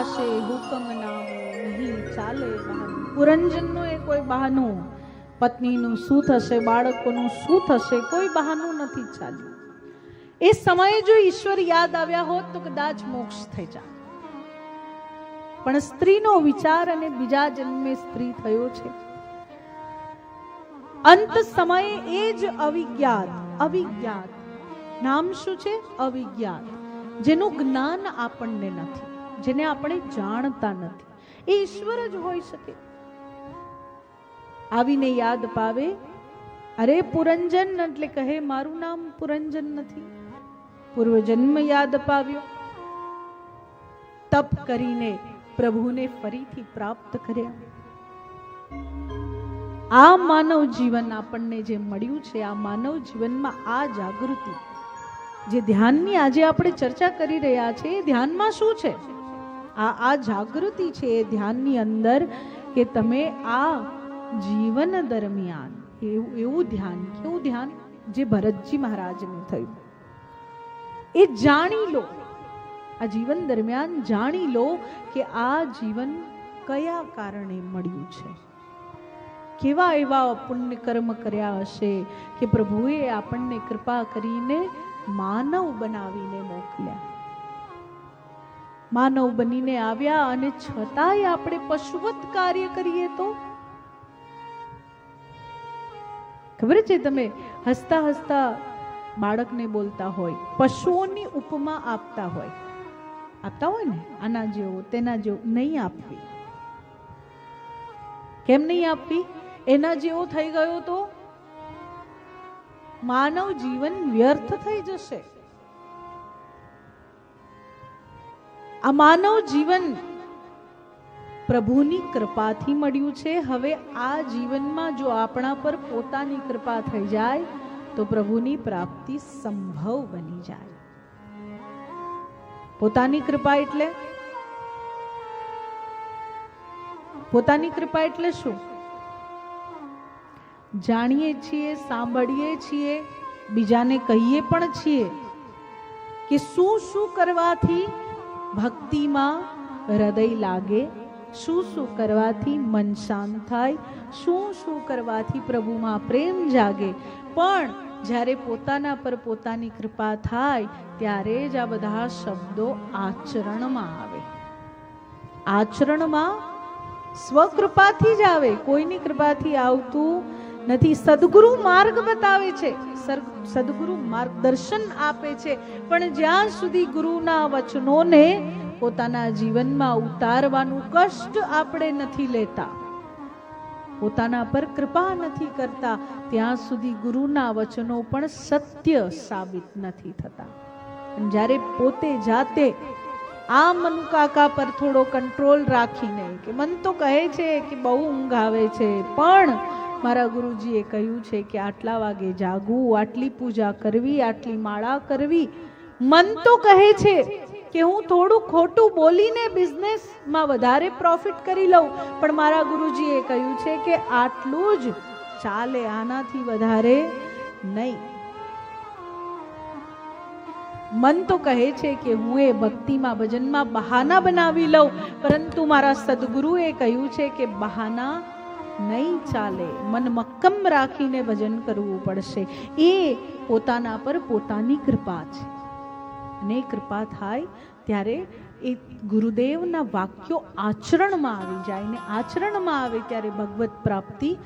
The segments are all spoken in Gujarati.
પાસે હુકમ નામો નહીં ચાલે પુરંજનનું એ કોઈ બહાનું. પત્નીનું શું થશે, બાળકોનું શું થશે, કોઈ બહાનું નથી ચાલ્યું એ સમયે જો ઈશ્વર યાદ આવ્યા હોત તો કદાચ મોક્ષ થઈ જાય પણ સ્ત્રીનો વિચાર અને બીજા જન્મે સ્ત્રી થયો છે. અંત સમયે એ જ અવિજ્ઞાત અવિજ્ઞાત. નામ શું છે? અવિજ્ઞાત. જેનું જ્ઞાન આપણને નથી. જેને આપણે જાણતા નથી. એ ઈશ્વર જ હોઈ શકે. આવીને યાદ પાવે, અરે, પુરંજન એટલે કહે, મારું નામ પુરંજન નથી. પૂર્વજન્મ યાદ પાવ્યો. તપ કરીને પ્રભુને ફરીથી પ્રાપ્ત કર્યા. આ માનવ જીવન આપણને જે મળ્યું છે, આ માનવ જીવનમાં આ જાગૃતિ, જે ધ્યાનની આજે આપણે ચર્ચા કરી રહ્યા છે એ ધ્યાનમાં શું છે? આ આ જાગૃતિ છે એ ધ્યાનની અંદર કે તમે આ જીવન દરમિયાન એવું એવું ધ્યાન, કેવું ધ્યાન? જે ભરતજી મહારાજને થયું. એ જાણી લો. આ જીવન દરમિયાન જાણી લો કે આ જીવન કયા કારણે મળ્યું છે. કેવા એવા પુણ્ય કર્મ કર્યા હશે કે પ્રભુએ આપણને કૃપા કરીને માનવ બનાવીને મોકલ્યા. માનવ બનીને આવ્યા અને છતાંય આપણે પશુવત કાર્ય કરીએ તો? ખબર છે તમે? હસતા હસતા બાળકને બોલતા હોય, પશુઓની ઉપમા આપતા હોય. આપતા હોય ને? આના જેવો, તેના જેવો, નહીં આપવી. કેમ નહીં આપવી? એના જેવો થઈ ગયો તો? માનવ જીવન વ્યર્થ થઈ જશે. આ માનવ જીવન પ્રભુની કૃપાથી મળ્યું છે. હવે આ જીવનમાં જો આપણા પર પોતાની કૃપા થઈ જાય, તો પ્રભુની પ્રાપ્તિ સંભવ બની જાય. પોતાની કૃપા એટલે? પોતાની કૃપા એટલે શું? જાણીએ છીએ, સાંભળીએ છીએ, બીજાને કહીએ પણ છીએ કે શું શું કરવાથી ભક્તિમાં હૃદય લાગે. શું શું કરવાથી મન શાંત થાય? શું શું કરવાથી પ્રભુમાં પ્રેમ જાગે? પણ જ્યારે પોતાના પર પોતાની કૃપા થાય, ત્યારે જ આ બધા શબ્દો આચરણમાં આવે. આચરણમાં સ્વકૃપાથી જ આવે. કોઈની કૃપાથી આવતું નથી, સદગુરુ માર્ગ બતાવે છે. સદગુરુ માર્ગદર્શન આપે છે. પણ જ્યાં સુધી ગુરુના વચનોને પોતાના જીવનમાં ઉતારવાનું કષ્ટ આપણે નથી લેતા, પોતાના પર કૃપા નથી કરતા, ત્યાં સુધી ગુરુના વચનો પણ સત્ય સાબિત નથી થતા. જ્યારે પોતે જાતે આ મનુ કાકા પર થોડો કંટ્રોલ રાખીને કે મન તો કહે છે કે બહુ ઊંઘ આવે છે, પણ મારા ગુરુજીએ કહ્યું છે કે આટલા વાગે જાગવું, આટલી પૂજા કરવી, આટલી માળા કરવી, મન તો કહે છે કે હું થોડું ખોટું બોલીને બિઝનેસમાં વધારે પ્રોફિટ કરી લઉં. પણ મારા ગુરુજીએ કહ્યું છે કે આટલું જ ચાલે, આનાથી વધારે નહીં. મન તો કહે છે કે હું એ ભક્તિમાં, ભજનમાં બહાના બનાવી લઉં. પરંતુ મારા સદગુરુએ કહ્યું છે કે બહાના નહીં ચાલે. મન મક્કમ રાખીને ભજન કરવું પડશે. એ પોતાના પર પોતાની કૃપા છે. અને કૃપા થાય ત્યારે એ ગુરુદેવના વાક્યો આચરણમાં આવી જાય ને આચરણમાં આવે ત્યારે ભગવત પ્રાપ્તિ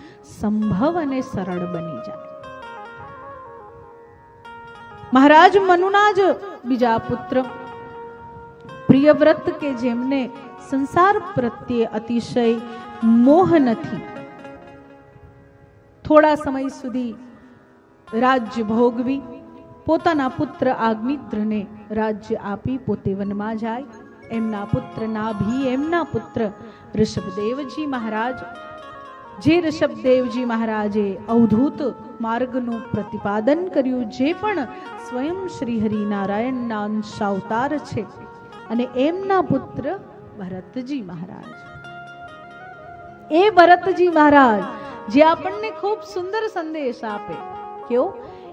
સંભવ અને સરળ બની જાય. મહારાજ મનુના જ બીજા પુત્ર, પ્રિયવ્રત કે જેમને સંસાર પ્રત્યે અતિશય મોહ નથી થોડા સમય સુધી રાજ્ય ભોગવી, પોતાના પુત્ર આગમિત્રને રાજ્ય આપી પોતે વનમાં જાય. એમના પુત્ર નાભી, એમના પુત્ર ઋષભદેવજી મહારાજ. જે ઋષભદેવજી મહારાજે અવધૂત માર્ગનું પ્રતિપાદન કર્યું, જે પણ સ્વયં શ્રી હરિનારાયણના અંશાવતાર છે. અને એમના પુત્ર ભરતજી મહારાજ. એ ભરતજી મહારાજ જે આપણને ખૂબ સુંદર સંદેશ આપે. કેવો?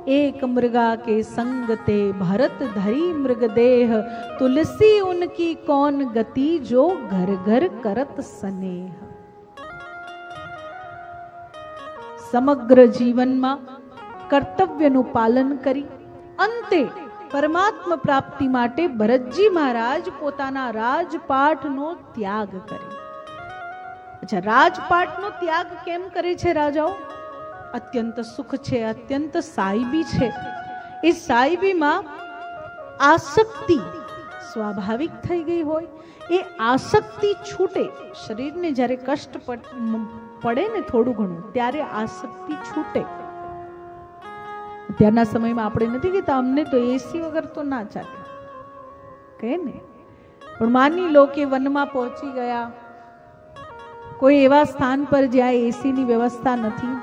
એક મૃગા કે સંગતે ભરત ધરી મૃગદેહ, તુલસી ઉનકી કોન ગતિ જો ઘર ઘર કરત સનેહ. સમગ્ર જીવનમાં કર્તવ્યનું પાલન કરી, અંતે પરમાત્મ પ્રાપ્તિ માટે ભરતજી મહારાજ પોતાના રાજપાઠનો ત્યાગ કર્યો અચ્છા રાજપાટનો ત્યાગ કેમ કરે છે રાજાઓ? અત્યંત સુખ છે, અત્યંત સાહેબી છે. એ સાહેબીમાં આસક્તિ સ્વાભાવિક થઈ ગઈ હોય. એ આસક્તિ છૂટે. શરીરને જ્યારે કષ્ટ પડે ને થોડું ઘણું, ત્યારે આસક્તિ છૂટે. અત્યારના સમયમાં આપણે નથી કહેતા, અમને તો એસી વગર તો ના ચાલે. કહે ને? પણ માની લો કે વનમાં પહોંચી ગયા કોઈ એવા સ્થાન પર જ્યાં એસીની વ્યવસ્થા નથી?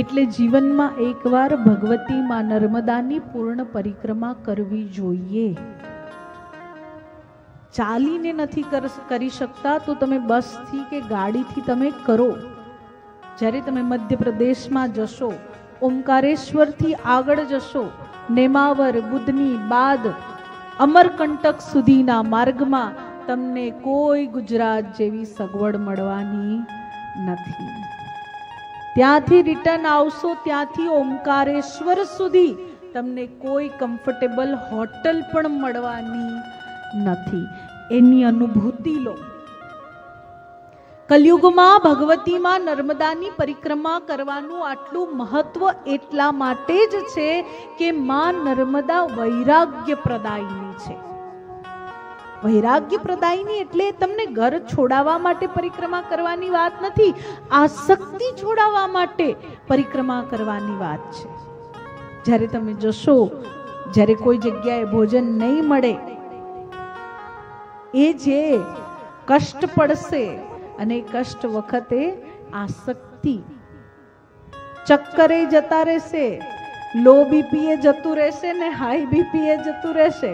એટલે જીવનમાં એકવાર ભગવતી માં નર્મદાની પૂર્ણ પરિક્રમા કરવી જોઈએ. ચાલીને નથી કર- શકતા તો તમે બસથી કે ગાડીથી તમે કરો. જ્યારે તમે મધ્યપ્રદેશમાં જશો, ઓમકારેશ્વરથી આગળ જશો, નેમાવર, બુધની બાદ, અમરકંટક સુધીના માર્ગમાં તમને કોઈ ગુજરાત જેવી સગવડ મળવાની નથી. ત્યાંથી રિટર્ન આવશો, ત્યાંથી ઓમકારેશ્વર સુધી તમને કોઈ કમ્ફર્ટેબલ હોટલ પણ મળવાની નથી. એની અનુભૂતિ લો. કલયુગમાં ભગવતીમાં નર્મદાની પરિક્રમા કરવાનું આટલું મહત્વ એટલા માટે જ છે કે માં નર્મદા વૈરાગ્ય પ્રદાયની છે. વૈરાગ્ય પ્રદાયની એટલે તમને ઘર છોડાવવા માટે પરિક્રમા કરવાની વાત નથી આસક્તિ છોડાવવા માટે પરિક્રમા કરવાની વાત છે. જ્યારે તમે જશો, જ્યારે કોઈ જગ્યાએ ભોજન નહીં મળે, એ જે કષ્ટ પડશે અને કષ્ટ વખતે આસક્તિ ચક્કરે જતા રહેશે, લો બીપીએ જતું રહેશે ને હાઈ બીપીએ જતું રહેશે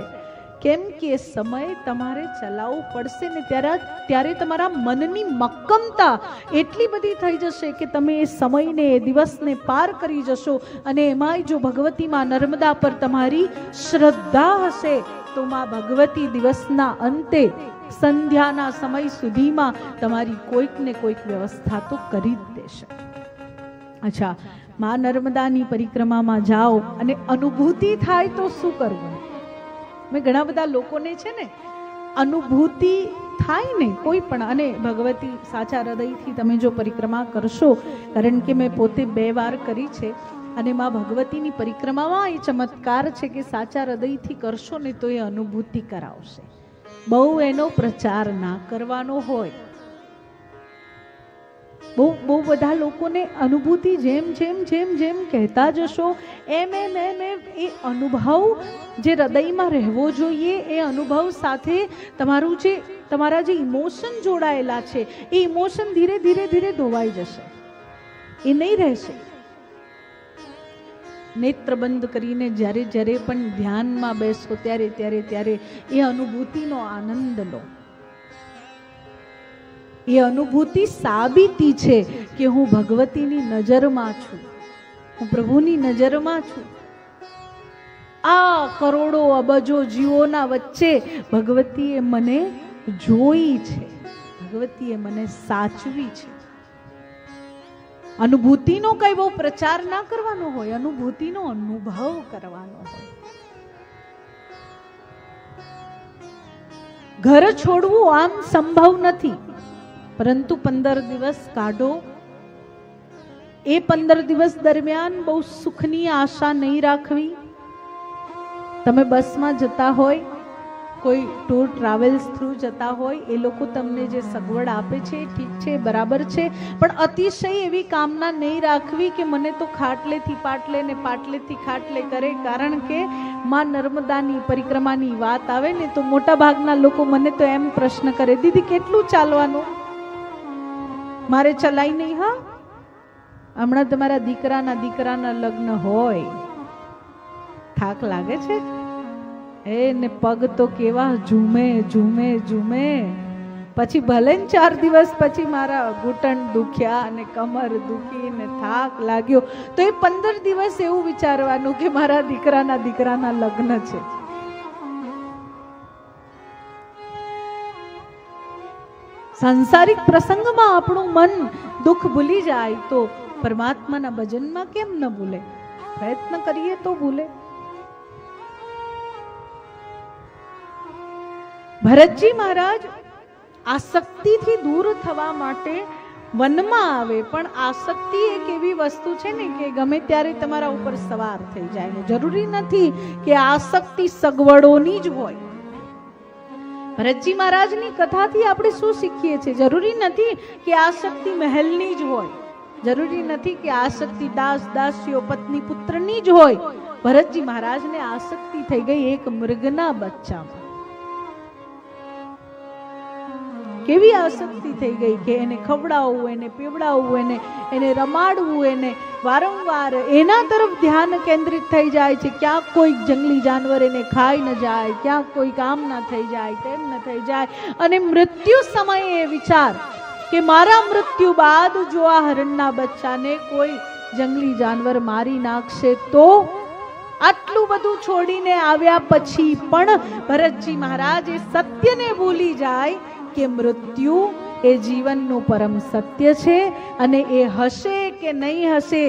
કેમ કે સમય તમારે ચલાવવું પડશે ને ત્યારે ત્યારે તમારા મનની મક્કમતા એટલી બધી થઈ જશે કે તમે એ સમયને, એ દિવસને પાર કરી જશો અને એમાંય જો ભગવતીમાં નર્મદા પર તમારી શ્રદ્ધા હશે, તો માં ભગવતી દિવસના અંતે સંધ્યાના સમય સુધીમાં તમારી કોઈક ને કોઈક વ્યવસ્થા તો કરી જ દેશે. અચ્છા, માં નર્મદાની પરિક્રમામાં જાઓ અને અનુભૂતિ થાય તો શું કરવું? મેં ઘણા બધા લોકોને છે ને અનુભૂતિ થાય ને કોઈ પણ, અને ભગવતી સાચા હૃદયથી તમે જો પરિક્રમા કરશો, કારણ કે મેં પોતે બે વાર કરી છે, અને મા ભગવતીની પરિક્રમામાં એ ચમત્કાર છે કે સાચા હૃદયથી કરશો ને તો એ અનુભૂતિ કરાવશે. બહુ એનો પ્રચાર ના કરવાનો હોય. બહુ બહુ બધા લોકોને અનુભૂતિ જેમ જેમ જેમ જેમ કહેતા જશો, એમ એમ એમ એમ એ અનુભવ જે હૃદયમાં રહેવો જોઈએ, એ અનુભવ સાથે તમારું જે તમારા જે ઇમોશન જોડાયેલા છે, એ ઇમોશન ધીરે ધીરે ધીરે ધોવાઈ જશે. એ નહીં રહેશે. નેત્ર બંધ કરીને જ્યારે જ્યારે પણ ધ્યાનમાં બેસો, ત્યારે ત્યારે ત્યારે એ અનુભૂતિનો આનંદ લો. એ અનુભૂતિ સાબિતી છે કે હું ભગવતીની નજરમાં છું. હું પ્રભુની નજરમાં છું. આ કરોડો અબજો જીવોના વચ્ચે ભગવતીએ મને જોઈ છે. ભગવતીએ મને સાચવી છે. અનુભૂતિનો કઈ બહુ પ્રચાર ના કરવાનો હોય, અનુભૂતિનો અનુભવ કરવાનો હોય. ઘર છોડવું આમ સંભવ નથી. પરંતુ પંદર દિવસ કાઢો. એ પંદર દિવસ દરમિયાન બહુ સુખની આશા નહીં રાખવી. તમે બસમાં જતા હોય, કોઈ ટૂર ટ્રાવેલ્સ થ્રુ જતા હોય, એ લોકો તમને જે સગવડ આપે છે ઠીક છે બરાબર છે. પણ અતિશય એવી કામના નહીં રાખવી કે મને તો ખાટલેથી પાટલે ને પાટલેથી ખાટલે કરે, કારણ કે માં નર્મદાની પરિક્રમાની વાત આવે ને, તો મોટાભાગના લોકો મને તો એમ પ્રશ્ન કરે, દીદી, કેટલું ચાલવાનું? મારે ચલાઈ નહીં, હા? હમણાં તમારા દીકરાના દીકરાના લગ્ન હોય. થાક લાગે છે? એ ને પગ તો કેવા ઝૂમે ઝૂમે ઝૂમે. પછી ભલે ને ચાર દિવસ પછી મારા ઘૂંટણ દુખ્યા અને કમર દુખી ને થાક લાગ્યો. તો એ પંદર દિવસ એવું વિચારવાનું કે મારા દીકરાના દીકરાના લગ્ન છે. સાંસારિક પ્રસંગમાં આપણું મન દુઃખ ભૂલી જાય તો પરમાત્માના ભજનમાં કેમ ન ભૂલે? પ્રયત્ન કરીએ તો ભૂલે. ભરતજી મહારાજ આસક્તિથી દૂર થવા માટે વનમાં આવે, પણ આસક્તિ એક એવી વસ્તુ છે ને કે ગમે ત્યારે તમારા ઉપર સવાર થઈ જાય. જરૂરી નથી કે આસક્તિ સગવડોની જ હોય. ભરતજી મહારાજની કથાથી આપણે શું શીખીએ છીએ? જરૂરી નથી કે આ શક્તિ મહેલની જ હોય. જરૂરી નથી કે આસક્તિ દાસ દાસીઓ પત્ની પુત્રની જ હોય. ભરતજી મહારાજને આસક્તિ થઈ ગઈ એક મૃગના બચ્ચામાં. કેવી આસક્તિ થઈ ગઈ કે એને ખવડાવવું, એને પીવડાવવું, એને એને રમાડવું, એને વારંવાર એના તરફ ધ્યાન કેન્દ્રિત થઈ જાય છે. ક્યાંક કોઈક જંગલી જાનવર એને ખાઈ ન જાય, ક્યાંક કોઈ કામ ન થઈ જાય, તેમ ન થઈ જાય. અને મૃત્યુ સમયે એ વિચાર કે મારા મૃત્યુ બાદ જો આ હરણના બચ્ચાને કોઈ જંગલી જાનવર મારી નાખશે તો આટલું બધું છોડીને આવ્યા પછી પણ ભરતજી મહારાજ એ સત્યને ભૂલી જાય કે મૃત્યુ એ જીવનનું પરમ સત્ય છે અને એ હશે કે નહીં હશે,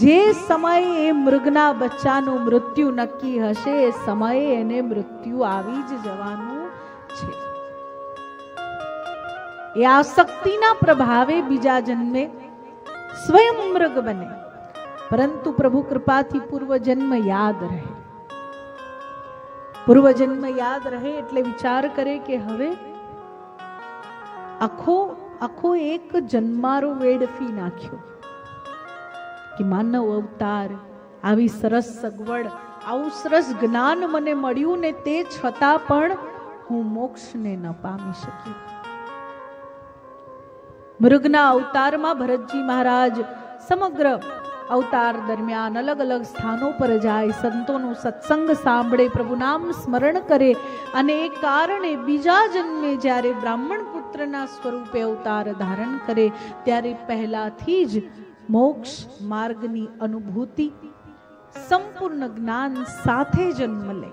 જે સમયે એ મૃગના બચ્ચાનું મૃત્યુ નક્કી હશે, એ સમયે એને મૃત્યુ આવી જ જવાનું છે. એ આસક્તિના પ્રભાવે બીજા જન્મે સ્વયં મૃગ બને. પરંતુ પ્રભુ કૃપાથી પૂર્વજન્મ યાદ રહે. પૂર્વજન્મ યાદ રહે એટલે વિચાર કરે કે હવે આખો આખો એક જન્મારો વેડફી નાખ્યો. કે માનવ અવતાર, આવી સરસ સગવડ, આવું સરસ જ્ઞાન મને મળ્યું ને તે છતાં પણ હું મોક્ષને ન પામી શકી મૃગના અવતારમાં ભરતજી મહારાજ સમગ્ર અવતાર દરમિયાન અલગ અલગ સ્થાનો પર જાય, સંતોનો સત્સંગ સાંભળે પ્રભુ નામ સ્મરણ કરે અને એ કારણે બીજા જન્મે જ્યારે બ્રાહ્મણ પુત્રના સ્વરૂપે અવતાર ધારણ કરે, ત્યારે પહેલાથી જ મોક્ષ માર્ગની અનુભૂતિ, સંપૂર્ણ જ્ઞાન સાથે જન્મ લે.